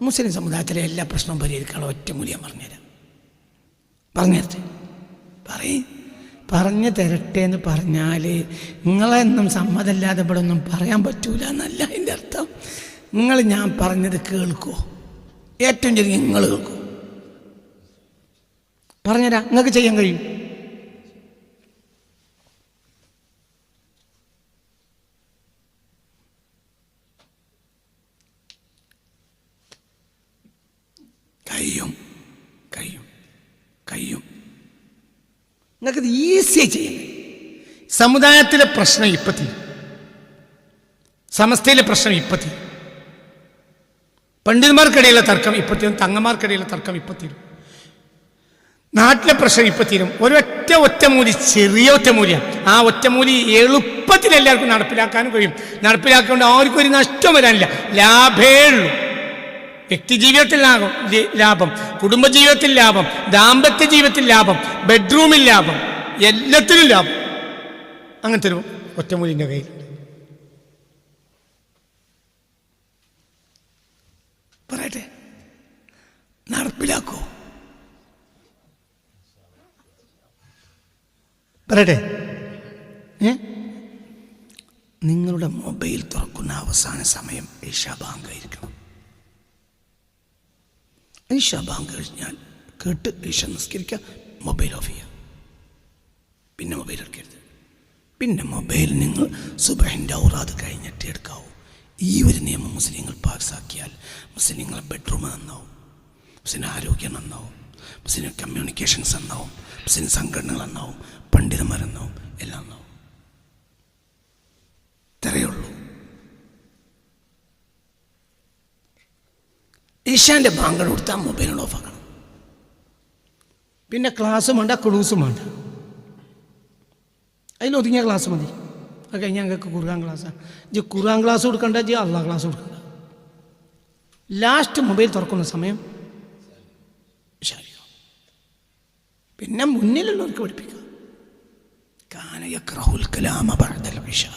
മുസ്ലിം സമുദായത്തിലെ എല്ലാ പ്രശ്നവും പരിഹരിക്കാനുള്ള ഒറ്റ ഞാൻ പറഞ്ഞുതരാം. പറഞ്ഞു തരട്ടെ. പറയ്. പറഞ്ഞു തരട്ടെ എന്ന് പറഞ്ഞാൽ നിങ്ങളെന്നും സമ്മതമില്ലാതെ ഇവിടെ ഒന്നും പറയാൻ പറ്റൂല എന്നല്ല അതിന്റെ അർത്ഥം. നിങ്ങൾ ഞാൻ പറഞ്ഞത് കേൾക്കുമോ ഏറ്റവും ചെറിയ നിങ്ങൾ കേൾക്കൂ. പറഞ്ഞുതരാം. നിങ്ങൾക്ക് ചെയ്യാൻ കഴിയും. കഴിയും. കഴിയും. നിങ്ങൾക്കത് ഈസിയായി ചെയ്യാൻ സമുദായത്തിലെ പ്രശ്നം ഇപ്പത്തി സമസ്തയിലെ പ്രശ്നം ഇപ്പത്തി പണ്ഡിതന്മാർക്കിടയിലെ തർക്കം ഇപ്പത്തിരും തീരും. തങ്ങന്മാർക്കിടയിലെ തർക്കം ഇപ്പത്തിരും തീരും. നാട്ടിലെ പ്രശ്നം ഇപ്പം തീരും. ഒരൊറ്റ ഒറ്റമൂലി ചെറിയ ഒറ്റമൂലിയാണ് ആ ഒറ്റമൂലി എളുപ്പത്തിൽ എല്ലാവർക്കും നടപ്പിലാക്കാനും കഴിയും. നടപ്പിലാക്കൊണ്ട് ആർക്കും ഒരു നഷ്ടം വരാനില്ല. ലാഭേ ഉള്ളൂ. വ്യക്തി ജീവിതത്തിൽ ലാഭം ലാഭം. കുടുംബജീവിതത്തിൽ ലാഭം ദാമ്പത്യ ജീവിതത്തിൽ ലാഭം ബെഡ്റൂമിൽ ലാഭം എല്ലാത്തിനും ലാഭം. അങ്ങനത്തെ ഒരു ഒറ്റമൂലിന്റെ കയ്യിൽ. പറയട്ടെ. നടപ്പിലാക്കൂ. പറയട്ടെ. നിങ്ങളുടെ മൊബൈൽ തുറക്കുന്ന അവസാന സമയം ഏഷ്യാ ബാങ്ക് ആയിരിക്കണം ഈശ ബാങ്ക് ഞാൻ കേട്ട് ഈശ നിസ്കരിക്കുക മൊബൈൽ ഓഫ് ചെയ്യുക പിന്നെ മൊബൈൽ എടുക്കരുത്. പിന്നെ മൊബൈൽ നിങ്ങൾ സുബഹിന്റെ ഔറാദ് കഴിഞ്ഞിട്ട് എടുക്കാവൂ. ഈ ഒരു നിയമം മുസ്ലിങ്ങൾ പാസ്സാക്കിയാൽ മുസ്ലിങ്ങൾ ബെഡ്റൂം നന്നാവും. മുസ്ലിം ആരോഗ്യം നന്നാവും. മുസ്ലിം കമ്മ്യൂണിക്കേഷൻസ് നന്നാവും. മുസ്ലിം സംഘടനകൾ നന്നാവും. പണ്ഡിതന്മാർ നന്നാവും എല്ലാം നന്നാവും ഇത്രയേ ഉള്ളൂ ഈശാന്റെ ബാങ്ക് കൊടുത്താൽ മൊബൈൽ ഓഫ് ആക്കണം പിന്നെ ക്ലാസ്സും വേണ്ട ക്ലൂസും വേണ്ട. അതിലൊതുങ്ങിയ ക്ലാസ് മതി. അത് കഴിഞ്ഞാൽ ഞങ്ങൾക്ക് ഖുർആൻ ക്ലാസ്സാണ് ജി ഖുർആൻ ക്ലാസ് കൊടുക്കണ്ട ജി അള്ളാഹ് ക്ലാസ് കൊടുക്കണ്ട. ലാസ്റ്റ് മൊബൈൽ തുറക്കുന്ന സമയം ശരിയോ പിന്നെ മുന്നിലുള്ളവർക്ക് പഠിപ്പിക്കുക കാനയക്രഹുൽ കലാമ പറഞ്ഞ ഇശാ